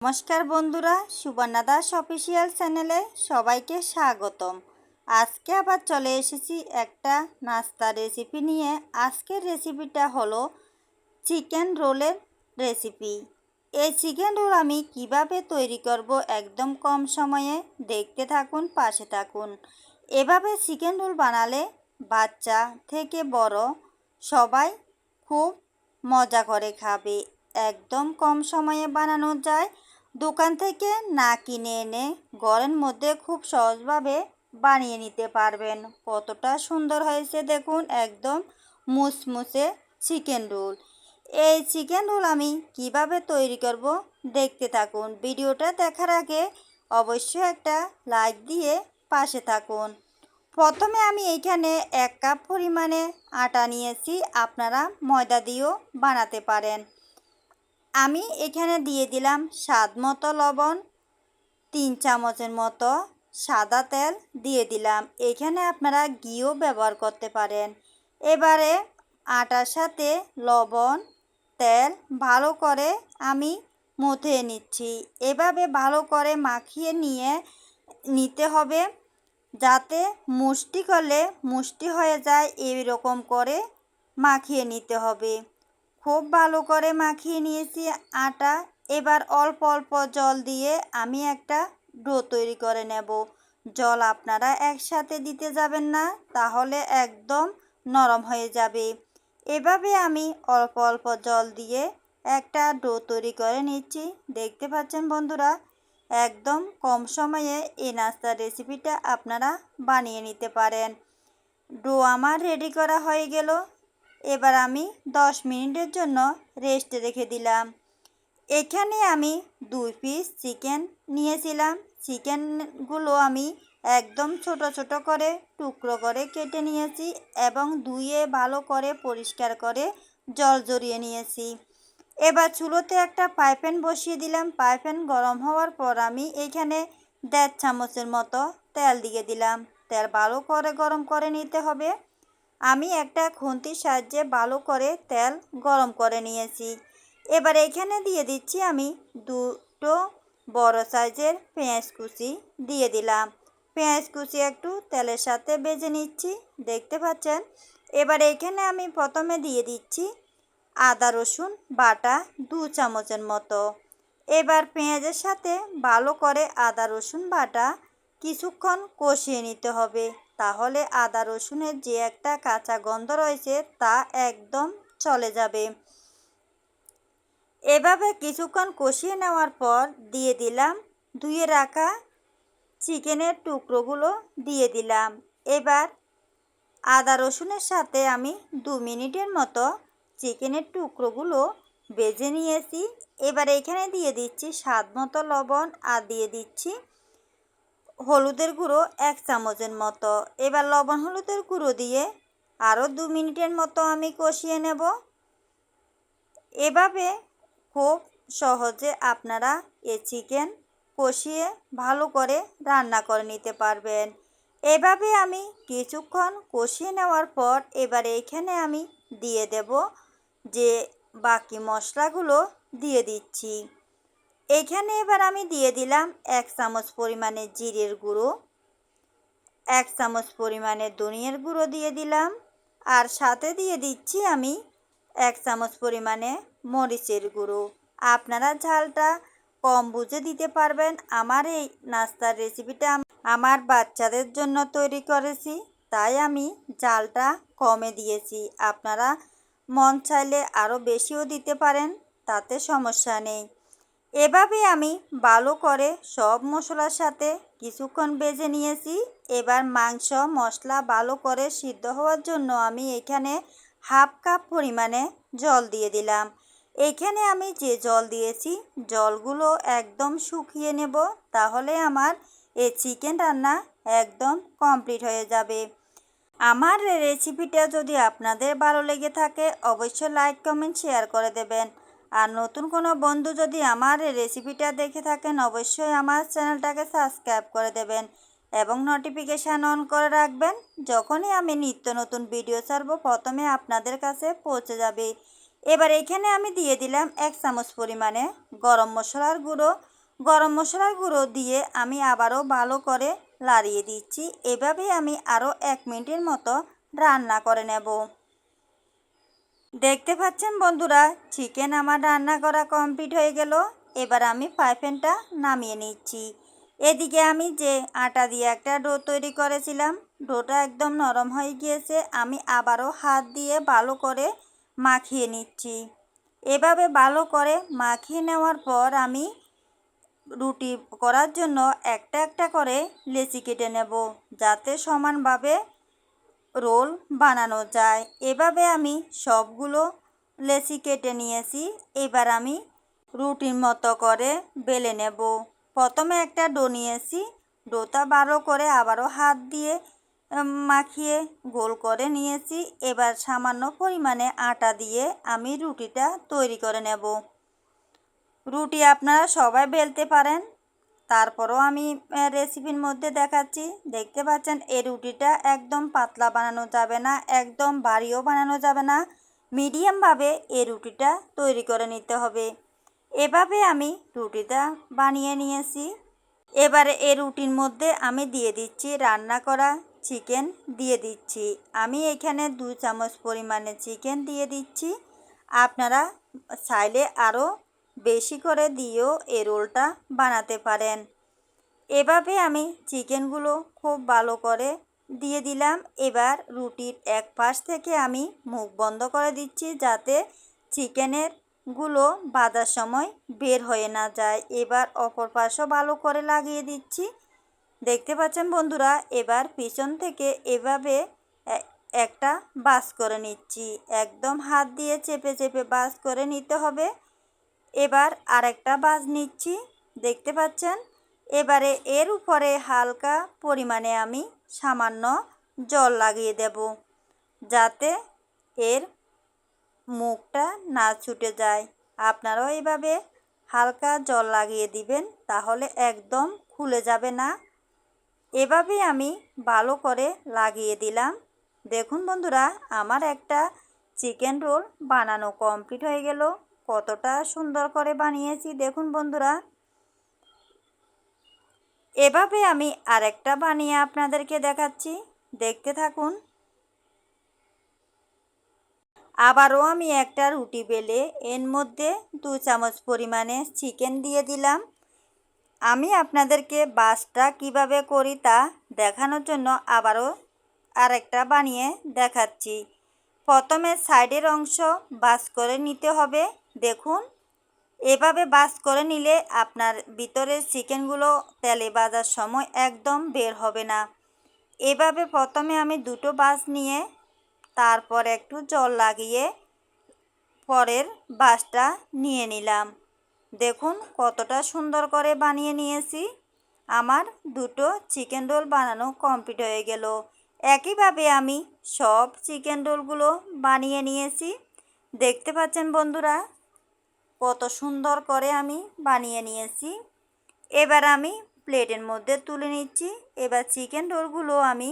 নমস্কার বন্ধুরা, সুবর্ণা দাস অফিসিয়াল চ্যানেলে সবাইকে স্বাগতম। আজকে আবার চলে এসেছি একটা নাস্তা রেসিপি নিয়ে। আজকের রেসিপিটা হলো চিকেন রোলের রেসিপি এই চিকেন রোল আমি কীভাবে তৈরি করব একদম কম সময়ে দেখতে থাকুন, পাশে থাকুন। এভাবে চিকেন রোল বানালে বাচ্চা থেকে বড় সবাই খুব মজা করে খাবে। একদম কম সময়ে বানানো যায়। দোকান থেকে না কিনে এনে ঘরের মধ্যে খুব সহজভাবে বানিয়ে নিতে পারবেন। কতটা সুন্দর হয়েছে দেখুন, একদম মুসমুসে চিকেন রোল এই চিকেন রোল আমি কীভাবে তৈরি করব দেখতে থাকুন। ভিডিওটা দেখার আগে অবশ্যই একটা লাইক দিয়ে পাশে থাকুন। প্রথমে আমি এইখানে এক কাপ পরিমাণে আটা নিয়েছি। আপনারা ময়দা দিয়েও বানাতে পারেন। আমি এখানে দিয়ে দিলাম স্বাদ মতো লবণ, তিন চামচের মতো সাদা তেল দিয়ে দিলাম। এখানে আপনারা ঘিও ব্যবহার করতে পারেন। এবারে আটার সাথে লবণ, তেল ভালো করে আমি মুথে নিচ্ছি। এভাবে ভালো করে মাখিয়ে নিয়ে নিতে হবে যাতে মুষ্টি করলে মুষ্টি হয়ে যায়। এইরকম করে মাখিয়ে নিতে হবে। খুব ভালো করে মাখিয়ে নিয়েছি আটা। এবার অল্প অল্প জল দিয়ে আমি একটা ডো তৈরি করে নেব। জল আপনারা একসাথে দিতে যাবেন না, তাহলে একদম নরম হয়ে যাবে। এভাবে আমি অল্প অল্প জল দিয়ে একটা ডো তৈরি করে নিচ্ছি। দেখতে পাচ্ছেন বন্ধুরা, একদম কম সময়ে এই নাস্তার রেসিপিটা আপনারা বানিয়ে নিতে পারেন। ডো আমার রেডি করা হয়ে গেল। এবার আমি দশ মিনিটের জন্য রেস্টে রেখে দিলাম। এখানে আমি দুই পিস চিকেন নিয়েছিলাম। চিকেনগুলো আমি একদম ছোট ছোট করে, টুকরো করে কেটে নিয়েছি এবং ধুয়ে ভালো করে পরিষ্কার করে জল জড়িয়ে নিয়েছি। এবার চুলোতে একটা পাইপ্যান বসিয়ে দিলাম। পাইপ্যান গরম হওয়ার পর আমি এখানে দেড় চামচের মতো তেল দিয়ে দিলাম। তেল ভালো করে গরম করে নিতে হবে। আমি একটা খুন্তির সাহায্যে ভালো করে তেল গরম করে নিয়েছি। এবার এখানে দিয়ে দিচ্ছি আমি দুটো বড় সাইজের পেঁয়াজ কুচি দিয়ে দিলাম। পেঁয়াজ কুচি একটু তেলের সাথে বেজে নিচ্ছি, দেখতে পাচ্ছেন? এবার এখানে আমি প্রথমে দিয়ে দিচ্ছি আদা, রসুন, বাটা দু চামচের মতো। এবার পেঁয়াজের সাথে ভালো করে আদা, রসুন, বাটা কিছুক্ষণ কষিয়ে নিতে হবে। তাহলে আদা রসুনের যে একটা কাঁচা গন্ধ রয়েছে তা একদম চলে যাবে। এভাবে কিছুক্ষণ কষিয়ে নেওয়ার পর দিয়ে দিলাম ধুয়ে রাখা চিকেনের টুকরোগুলো দিয়ে দিলাম। এবার আদা রসুনের সাথে আমি দু মিনিটের মতো চিকেনের টুকরোগুলো বেজে নিয়েছি। এবার এখানে দিয়ে দিচ্ছি স্বাদ মতো লবণ আর দিয়ে দিচ্ছি হলুদের গুঁড়ো এক চামচের মতো। এবার লবণ হলুদের গুঁড়ো দিয়ে আরও দু মিনিটের মতো আমি কষিয়ে নেব। এভাবে খুব সহজে আপনারা এ চিকেন কষিয়ে ভালো করে রান্না করে নিতে পারবেন। এভাবে আমি কিছুক্ষণ কষিয়ে নেওয়ার পর এবার এখানে আমি দিয়ে দেব যে বাকি মশলাগুলো দিয়ে দিচ্ছি। এখানে এবার আমি দিয়ে দিলাম এক চামচ পরিমাণে জিরের গুঁড়ো, এক চামচ পরিমাণে ধনিয়ার গুঁড়ো দিয়ে দিলাম, আর সাথে দিয়ে দিচ্ছি আমি এক চামচ পরিমাণে মরিচের গুঁড়ো। আপনারা ঝালটা কম বুঝে দিতে পারবেন। আমার এই নাস্তার রেসিপিটা আমার বাচ্চাদের জন্য তৈরি করেছি, তাই আমি জালটা কমে দিয়েছি। আপনারা মন চাইলে আরও বেশিও দিতে পারেন, তাতে সমস্যা নেই। এভাবে আমি ভালো করে সব মশলার সাথে কিছুক্ষণ বেজে নিয়েছি। এবার মাংস, মশলা ভালো করে সিদ্ধ হওয়ার জন্য আমি এখানে হাফ কাপ পরিমাণে জল দিয়ে দিলাম। এখানে আমি যে জল দিয়েছি, জলগুলো একদম শুকিয়ে নেব, তাহলে আমার এই চিকেন রান্না একদম কমপ্লিট হয়ে যাবে। আমার রেসিপিটা যদি আপনাদের ভালো লেগে থাকে, অবশ্যই লাইক, কমেন্ট, শেয়ার করে দেবেন। আর নতুন কোনো বন্ধু যদি আমার রেসিপিটা দেখে থাকেন, অবশ্যই আমার চ্যানেলটাকে সাবস্ক্রাইব করে দেবেন এবং নোটিফিকেশান অন করে রাখবেন, যখনই আমি নিত্য নতুন ভিডিও ছাড়বো, প্রথমে আপনাদের কাছে পৌঁছে যাবে। এবার এখানে আমি দিয়ে দিলাম এক চামচ পরিমাণে গরম মশলার গুঁড়ো। গরম মশলার গুঁড়ো দিয়ে আমি আবারও ভালো করে লাড়িয়ে দিচ্ছি। এভাবে আমি আরও এক মিনিটের মতো রান্না করে নেব। দেখতে পাচ্ছেন বন্ধুরা চিকেন আমার রান্না করা কমপ্লিট হয়ে গেল। এবার আমি ফ্রাইপ্যানটা নামিয়ে নিচ্ছি। এদিকে আমি যে আটা দিয়ে একটা ডো তৈরি করেছিলাম ডোটা একদম নরম হয়ে গিয়েছে, আমি আবারও হাত দিয়ে ভালো করে মাখিয়ে নিচ্ছি। এভাবে ভালো করে মাখিয়ে নেওয়ার পর আমি রুটি করার জন্য একটা একটা করে লেচি কেটে নেব, যাতে সমানভাবে রোল বানানো যায়। এভাবে আমি সবগুলো লেচি কেটে নিয়েছি। এবার আমি রুটির মতো করে বেলে নেব। প্রথমে একটা ডো নিয়েছি। ডোটা বারো করে আবারও হাত দিয়ে মাখিয়ে গোল করে নিয়েছি। এবার সামান্য পরিমাণে আটা দিয়ে আমি রুটিটা তৈরি করে নেব। রুটি আপনারা সবাই বেলতে পারেন। তারপরও আমি রেসিপির মধ্যে দেখাচ্ছি। দেখতে পাচ্ছেন এই রুটিটা একদম পাতলা বানানো যাবে না, একদম বাড়িও বানানো যাবে না। মিডিয়ামভাবে এই রুটিটা তৈরি করে নিতে হবে। এভাবে আমি রুটিটা বানিয়ে নিয়েছি। এবারে এই রুটির মধ্যে আমি দিয়ে দিচ্ছি রান্না করা চিকেন দিয়ে দিচ্ছি। আমি এখানে দু চামচ পরিমাণে চিকেন দিয়ে দিচ্ছি। আপনারা চাইলে আরও বেশি করে দিয়েও এই রোলটা বানাতে পারেন। এভাবে আমি চিকেনগুলো খুব ভালো করে দিয়ে দিলাম। এবার রুটির এক পাশ থেকে আমি মুখ বন্ধ করে দিচ্ছি যাতে চিকেনেরগুলো বাঁধার সময় বের হয়ে না যায়। এবার অপর পাশও ভালো করে লাগিয়ে দিচ্ছি। দেখতে পাচ্ছেন বন্ধুরা, এবার পিছন থেকে এভাবে একটা বাস করে নিচ্ছি। একদম হাত দিয়ে চেপে চেপে বাস করে নিতে হবে। এবার আরেকটা বাজ নিচ্ছি, দেখতে পাচ্ছেন? এবারে এর উপরে হালকা পরিমাণে আমি সামান্য জল লাগিয়ে দেব, যাতে এর মুখটা না ছুটে যায়। আপনারাও এভাবে হালকা জল লাগিয়ে দিবেন, তাহলে একদম খুলে যাবে না। এভাবে আমি ভালো করে লাগিয়ে দিলাম। দেখুন বন্ধুরা, আমার একটা চিকেন রোল বানানো কমপ্লিট হয়ে গেল। কতটা সুন্দর করে বানিয়েছি দেখুন বন্ধুরা। এভাবে আমি আরেকটা বানিয়ে আপনাদেরকে দেখাচ্ছি। দেখতে থাকুন। আবারও আমি একটা রুটি বেলে এর মধ্যে দু চামচ পরিমাণে চিকেন দিয়ে দিলাম। আমি আপনাদেরকে বাসটা কীভাবে করি তা দেখানোর জন্য আবারও আরেকটা বানিয়ে দেখাচ্ছি। প্রথমে সাইডের অংশ বাস করে নিতে হবে। দেখুন, এভাবে বাস করে নিলে আপনার ভিতরের চিকেনগুলো তেলে বাজার সময় একদম বের হবে না। এভাবে প্রথমে আমি দুটো বাস নিয়ে, তারপর একটু জল লাগিয়ে পরের বাসটা নিয়ে নিলাম। দেখুন কতটা সুন্দর করে বানিয়ে নিয়েছি। আমার দুটো চিকেন রোল বানানো কমপ্লিট হয়ে গেল। একইভাবে আমি সব চিকেন রোলগুলো বানিয়ে নিয়েছি। দেখতে পাচ্ছেন বন্ধুরা কত সুন্দর করে আমি বানিয়ে নিয়েছি। এবার আমি প্লেটের মধ্যে তুলে নিচ্ছি। এবার চিকেন রোলগুলো আমি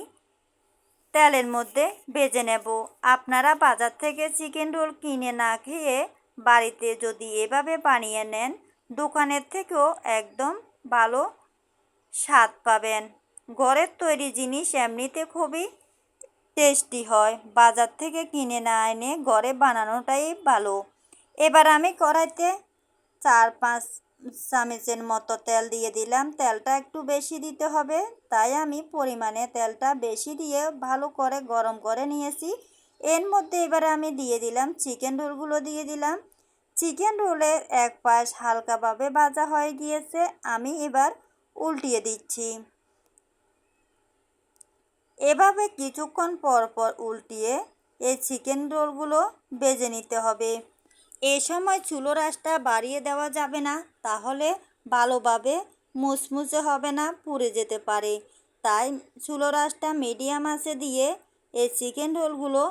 তেলের মধ্যে ভেজে নেব। আপনারা বাজার থেকে চিকেন রোল কিনে না খেয়ে বাড়িতে যদি এভাবে বানিয়ে নেন, দোকানের থেকেও একদম ভালো স্বাদ পাবেন। ঘরের তৈরি জিনিস এমনিতে খুবই টেস্টি হয়। বাজার থেকে কিনে না এনে ঘরে বানানোটাই ভালো। এবার আমি কড়াইতে চার পাঁচ চামচের মতো তেল দিয়ে দিলাম। তেলটা একটু বেশি দিতে হবে, তাই আমি পরিমাণে তেলটা বেশি দিয়ে ভালো করে গরম করে নিয়েছি। এর মধ্যে এবারে আমি দিয়ে দিলাম চিকেন রোলগুলো দিয়ে দিলাম। চিকেন রোলের এক পাশ হালকাভাবে ভাজা হয়ে গিয়েছে, আমি এবার উল্টিয়ে দিচ্ছি। এভাবে কিছুক্ষণ পর পর উল্টিয়ে এই চিকেন রোলগুলো বেজে নিতে হবে। এ সময় চুলো রাসটা বাড়িয়ে দেওয়া যাবে না, তাহলে ভালোভাবে মুচমুচে হবে না, পুড়ে যেতে পারে। তাই চুলো রাসটা মিডিয়াম আছে দিয়ে এই চিকেন রোলগুলো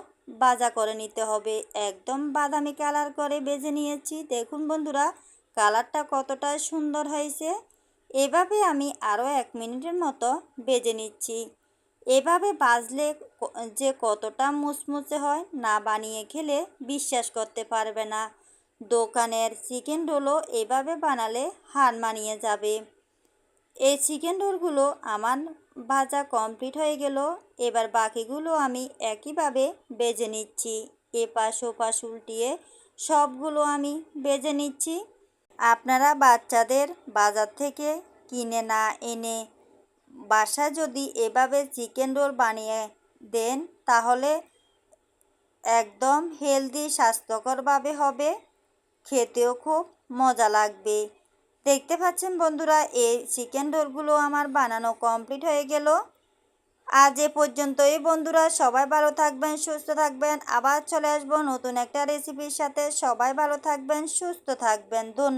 বাজা করে নিতে হবে। একদম বাদামি কালার করে বেজে নিয়েছি। দেখুন বন্ধুরা, কালারটা কতটা সুন্দর হয়েছে। এভাবে আমি আরও এক মিনিটের মতো বেজে নিচ্ছি। এভাবে বাজলে যে কতটা মুচমুচে হয় না বানিয়ে খেলে বিশ্বাস করতে পারবে না। দোকানের চিকেন রোলও এভাবে বানালে হার মানিয়ে যাবে। এই চিকেন রোলগুলো আমার ভাজা কমপ্লিট হয়ে গেল, এবার বাকিগুলো আমি একইভাবে বেজে নিচ্ছি। এপাশ ওপাশ উল্টিয়ে সবগুলো আমি বেজে নিচ্ছি। আপনারা বাচ্চাদের বাজার থেকে কিনে না এনে বাসায় যদি এভাবে চিকেন রোল বানিয়ে দেন, তাহলে একদম হেলদি স্বাস্থ্যকরভাবে হবে, খেতেও খুব মজা লাগবে। দেখতে পাচ্ছেন বন্ধুরা, এই চিকেন রোলগুলো আমার বানানো কমপ্লিট হয়ে গেল। আজ এ পর্যন্তই বন্ধুরা, সবাই ভালো থাকবেন, সুস্থ থাকবেন। আবার চলে আসব নতুন একটা রেসিপির সাথে। সবাই ভালো থাকবেন, সুস্থ থাকবেন। ধন্যবাদ।